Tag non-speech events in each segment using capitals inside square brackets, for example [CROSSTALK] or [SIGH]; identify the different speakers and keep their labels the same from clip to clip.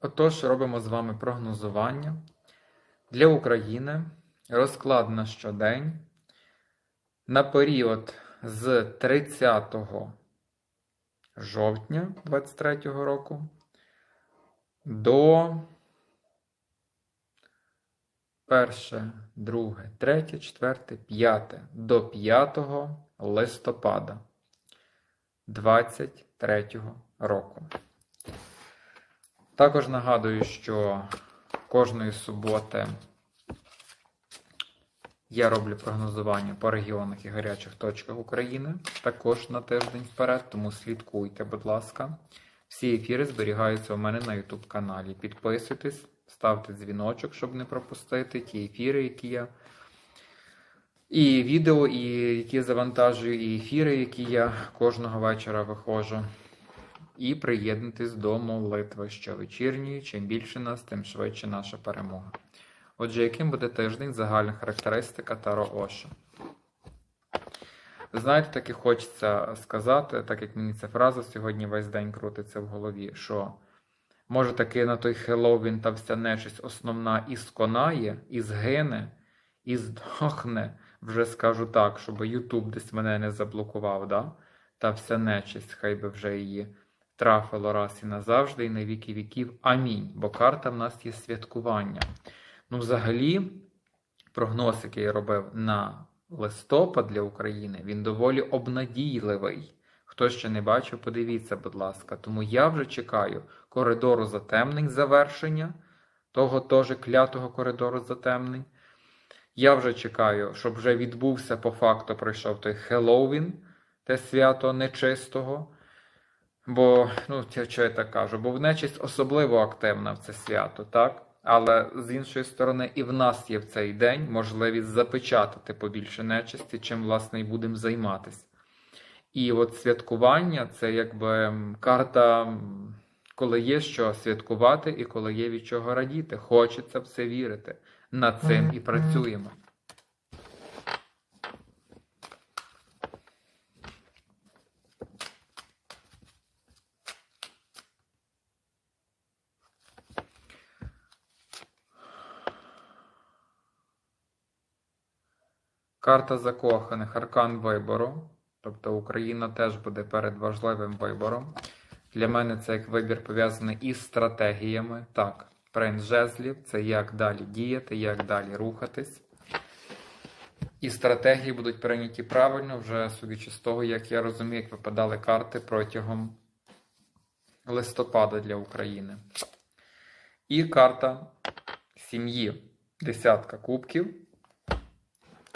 Speaker 1: Отож, робимо з вами прогнозування для України. Розклад на щодень на період з 30 жовтня 2023 року до 1, 2, 3, 4, 5 до 5 листопада 2023 року. Також нагадую, що кожної суботи я роблю прогнозування по регіонах і гарячих точках України, також на тиждень вперед, тому слідкуйте, будь ласка. Всі ефіри зберігаються у мене на YouTube каналі. Підписуйтесь, ставте дзвіночок, щоб не пропустити ті ефіри, які я. І відео, і які завантажую, і ефіри, які я кожного вечора виходжу. І приєднуйтесь до молитви щовечірньої. Чим більше нас, тим швидше наша перемога. Отже, яким буде тиждень загальна характеристика Таро Оша? Знаєте, так і хочеться сказати, так як мені ця фраза сьогодні весь день крутиться в голові, що може таки на той Хеллоуін та вся нечисть основна і сконає, і згине, і здохне, вже скажу так, щоб Ютуб десь мене не заблокував, да? та вся нечисть, хай би вже її трафило раз і назавжди, і на віки віків. Амінь. Бо карта в нас є святкування. Ну, взагалі, прогноз, який я робив на листопад для України, він доволі обнадійливий. Хто ще не бачив, подивіться, будь ласка. Тому я вже чекаю коридору затемнень завершення, того теж клятого коридору затемнень. Я вже чекаю, щоб вже відбувся по факту, пройшов той Хеллоуін, те свято нечистого. Бо, ну, що я так кажу, бо в нечисть особливо активна в це свято, так? Але з іншої сторони, і в нас є в цей день можливість запечатати побільше нечисті, чим, власне, і будемо займатися. І от святкування це якби карта, коли є що святкувати, і коли є від чого радіти. Хочеться в це вірити. Над цим і працюємо. Карта закоханих, аркан вибору. Тобто Україна теж буде перед важливим вибором. Для мене це як вибір пов'язаний із стратегіями. Так, принц жезлів це як далі діяти, як далі рухатись. І стратегії будуть прийняті правильно, вже судячи з того, як я розумію, як випадали карти протягом листопада для України. І карта сім'ї. Десятка кубків.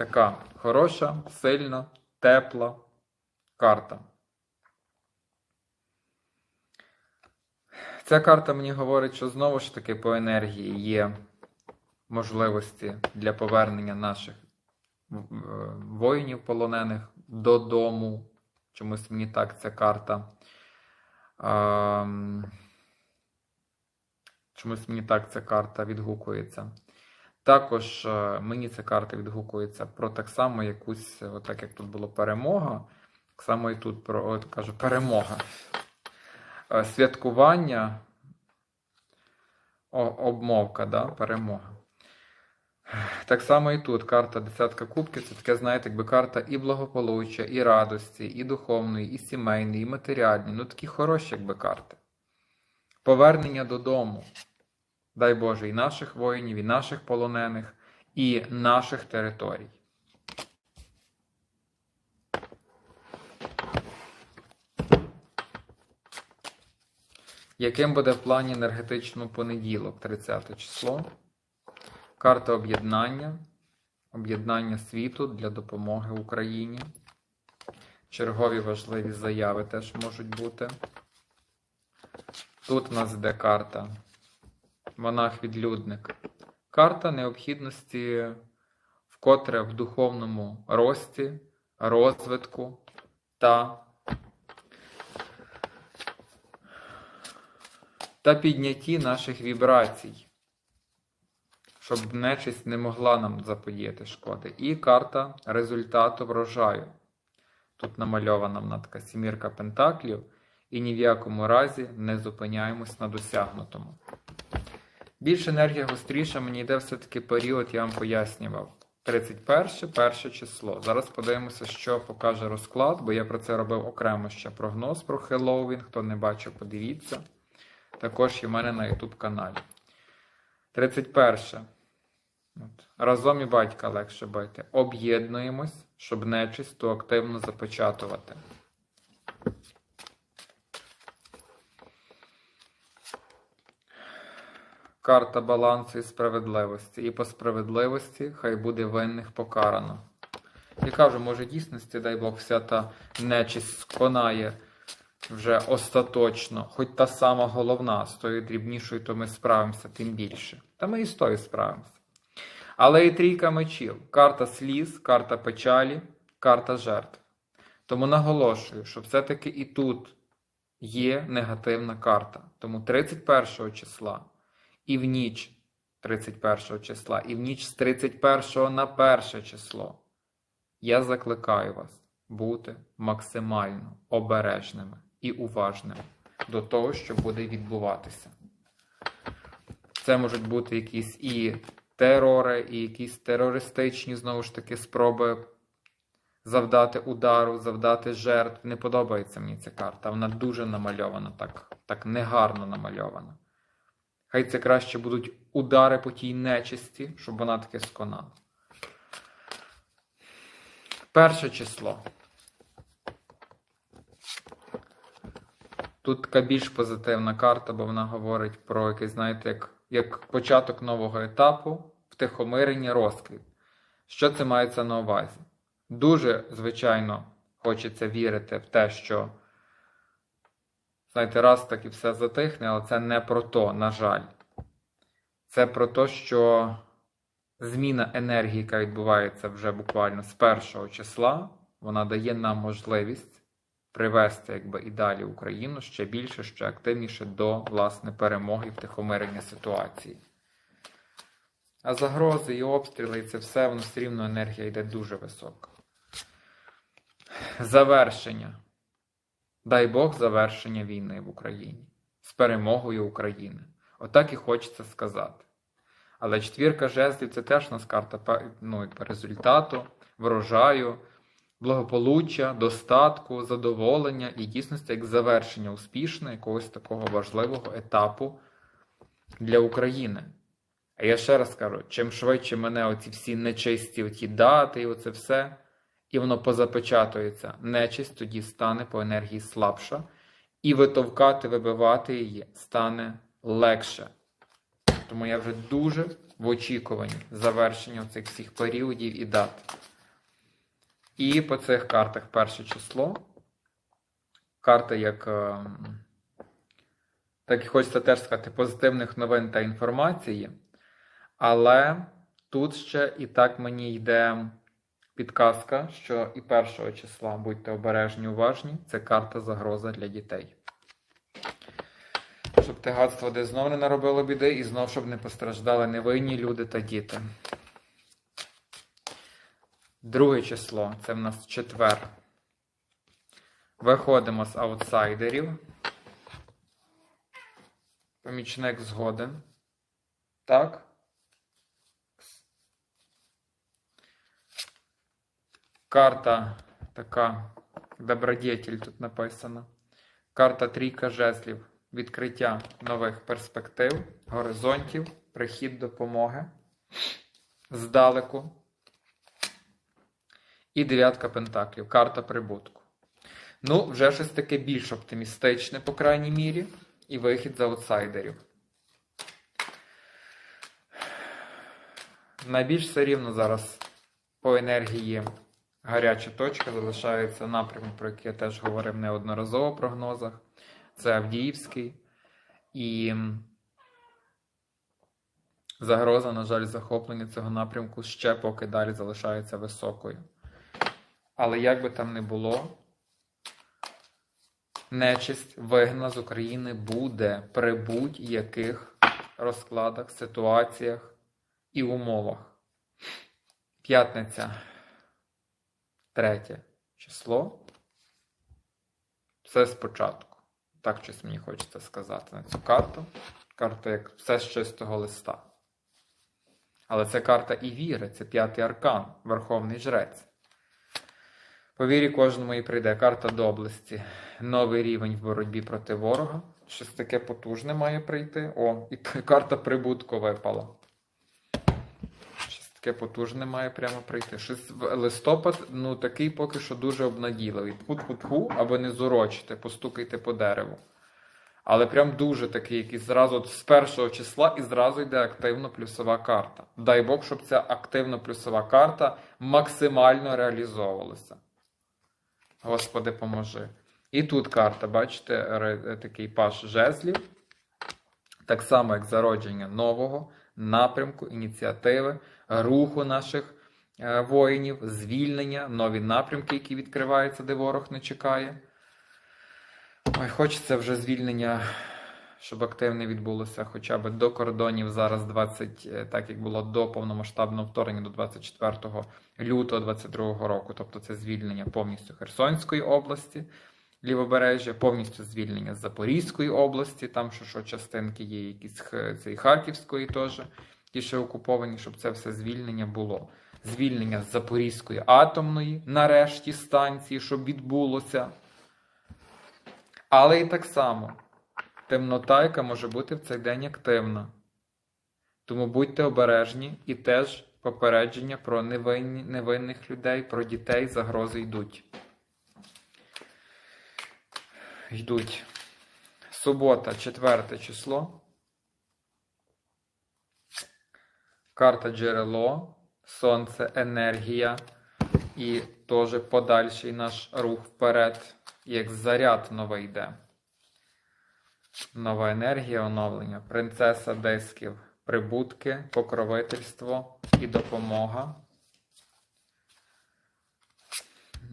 Speaker 1: Така хороша, сильна, тепла карта. Ця карта мені говорить, що знову ж таки по енергії є можливості для повернення наших воїнів полонених додому. Чомусь мені так ця карта. Чомусь мені так ця карта відгукується. Також е, мені ця карта відгукується про так само якусь, от так як тут було перемога, так само і тут про от, кажу, перемога. Е, святкування, О, обмовка, да, перемога. Так само і тут карта десятка кубків це таке, знаєте, якби карта і благополуччя, і радості, і духовної, і сімейної, і матеріальної. Ну такі хороші, якби карти. Повернення додому дай Боже, і наших воїнів, і наших полонених, і наших територій. Яким буде в плані енергетичного понеділок, 30 число? Карта об'єднання, об'єднання світу для допомоги Україні. Чергові важливі заяви теж можуть бути. Тут у нас йде карта монах-відлюдник. Карта необхідності вкотре в духовному рості, розвитку та та піднятті наших вібрацій, щоб нечисть не могла нам заподіяти шкоди. І карта результату врожаю. Тут намальована вона така сімірка пентаклів, і ні в якому разі не зупиняємось на досягнутому. Більш енергія гостріша, мені йде все-таки період, я вам пояснював. 31 перше число. Зараз подивимося, що покаже розклад, бо я про це робив окремо ще прогноз про Хеллоуін. Хто не бачив, подивіться. Також є в мене на YouTube каналі. 31. От. Разом і батька легше бити. Об'єднуємось, щоб нечисть активно запечатувати. Карта балансу і справедливості. І по справедливості хай буде винних покарано. Я кажу, може, дійсності, дай Бог, вся та нечисть сконає вже остаточно, хоч та сама головна, з тою дрібнішою, то ми справимося тим більше. Та ми і з тою справимося. Але і трійка мечів, карта сліз, карта печалі, карта жертв. Тому наголошую, що все-таки і тут є негативна карта. Тому 31 числа і в ніч 31 числа, і в ніч з 31 на 1 число. Я закликаю вас бути максимально обережними і уважними до того, що буде відбуватися. Це можуть бути якісь і терори, і якісь терористичні, знову ж таки, спроби завдати удару, завдати жертв. Не подобається мені ця карта. Вона дуже намальована, так, так негарно намальована. Хай це краще будуть удари по тій нечисті, щоб вона таке сконала. Перше число. Тут така більш позитивна карта, бо вона говорить про якийсь, знаєте, як, як початок нового етапу, втихомирення, розквіт. Що це мається на увазі? Дуже, звичайно, хочеться вірити в те, що, знаєте, раз так і все затихне, але це не про то, на жаль. Це про те, що зміна енергії, яка відбувається вже буквально з першого числа, вона дає нам можливість привести якби, і далі Україну ще більше, ще активніше до власне перемоги і втихомирення ситуації. А загрози і обстріли, і це все, воно все рівно енергія йде дуже висока. Завершення. Дай Бог завершення війни в Україні з перемогою України. Отак і хочеться сказати. Але четвірка жезлів це теж у нас карта ну, результату, врожаю, благополуччя, достатку, задоволення і дійсності як завершення успішне якогось такого важливого етапу для України. А я ще раз кажу: чим швидше мене оці всі нечисті оті дати, і оце все, і воно позапечатується, нечисть тоді стане по енергії слабша, і витовкати, вибивати її стане легше. Тому я вже дуже в очікуванні завершення цих всіх періодів і дат. І по цих картах перше число. Карта, як, ем, так і хочеться теж сказати, позитивних новин та інформації. Але тут ще і так мені йде підказка, що і першого числа будьте обережні, уважні, це карта загроза для дітей щоб те гадство де знов не наробило біди, і знов, щоб не постраждали невинні люди та діти. Друге число це в нас четвер. Виходимо з аутсайдерів. Помічник згоден. Так. Карта така, добродетель тут написана. Карта трійка жезлів відкриття нових перспектив, горизонтів, прихід допомоги здалеку. І дев'ятка пентаклів, карта прибутку. Ну, вже щось таке більш оптимістичне, по крайній мірі, і вихід з аутсайдерів. Найбільш все рівно зараз по енергії гаряча точка залишається напрямок, про який я теж говорив неодноразово в прогнозах це Авдіївський. І загроза, на жаль, захоплення цього напрямку ще поки далі залишається високою. Але як би там не було, нечисть вигнана з України буде при будь-яких розкладах, ситуаціях і умовах. П'ятниця, третє число. Все спочатку. Так щось мені хочеться сказати на цю карту. Карта як все з чистого листа. Але це карта і віри, це п'ятий аркан, Верховний Жрець. По вірі кожному і прийде карта доблесті. Новий рівень в боротьбі проти ворога. Щось таке потужне має прийти. О, і [LAUGHS] карта прибутку випала. Таке потужне має прямо прийти. Щось листопад, ну такий поки що дуже обнадійливий. Тьфу-тьфу-тьфу, аби не зурочити, постукайте по дереву. Але прям дуже такий, який зразу от з першого числа і зразу йде активно плюсова карта. Дай Бог, щоб ця активно плюсова карта максимально реалізовувалася. Господи, поможи. І тут карта, бачите, такий паш жезлів. Так само, як зародження нового напрямку, ініціативи, руху наших е, воїнів, звільнення, нові напрямки, які відкриваються, де ворог не чекає. Ой, хочеться вже звільнення, щоб активне відбулося хоча б до кордонів зараз 20, е, так як було до повномасштабного вторгнення до 24 лютого 22 року. Тобто це звільнення повністю Херсонської області, лівобережжя, повністю звільнення з Запорізької області, там що, що частинки є, якісь х- Харківської теж, ті, що окуповані, щоб це все звільнення було. Звільнення з Запорізької атомної, нарешті, станції, щоб відбулося. Але і так само темнота, яка може бути в цей день активна. Тому будьте обережні і теж попередження про невинні, невинних людей, про дітей загрози йдуть. Йдуть. Субота, четверте число. Карта джерело, сонце, енергія і теж подальший наш рух вперед, як заряд новий йде. Нова енергія оновлення, принцеса дисків, прибутки, покровительство і допомога.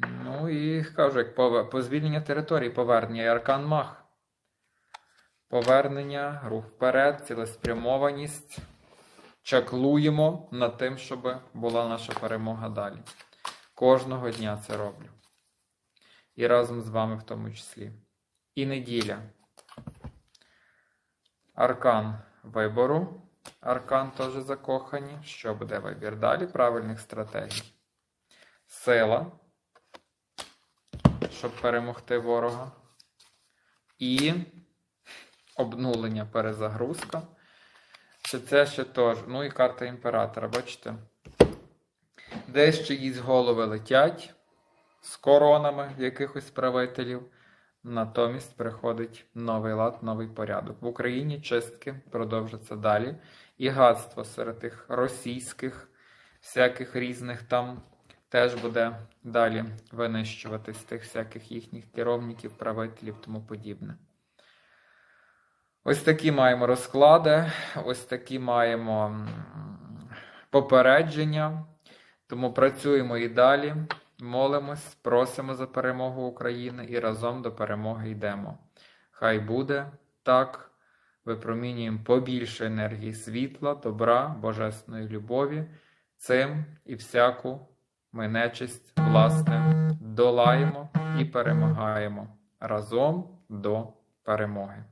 Speaker 1: Ну і кажу, як пове- по звільнення території, повернення і аркан мах. Повернення, рух вперед, цілеспрямованість. Чаклуємо над тим, щоб була наша перемога далі. Кожного дня це роблю. І разом з вами в тому числі. І неділя. Аркан вибору. Аркан теж закохані. Що буде вибір далі? Правильних стратегій. Сила. Щоб перемогти ворога. І обнулення перезагрузка. Це це ще теж. Ну і карта імператора, бачите? Десь чиїсь голови летять з коронами якихось правителів. Натомість приходить новий лад, новий порядок. В Україні чистки продовжаться далі. І гадство серед тих російських, всяких різних там теж буде далі винищуватись тих всяких їхніх керівників, правителів тому подібне. Ось такі маємо розклади, ось такі маємо попередження. Тому працюємо і далі, молимось, просимо за перемогу України і разом до перемоги йдемо. Хай буде так, випромінюємо побільше енергії світла, добра, божесної любові. Цим і всяку ми нечисть, власне, долаємо і перемагаємо разом до перемоги.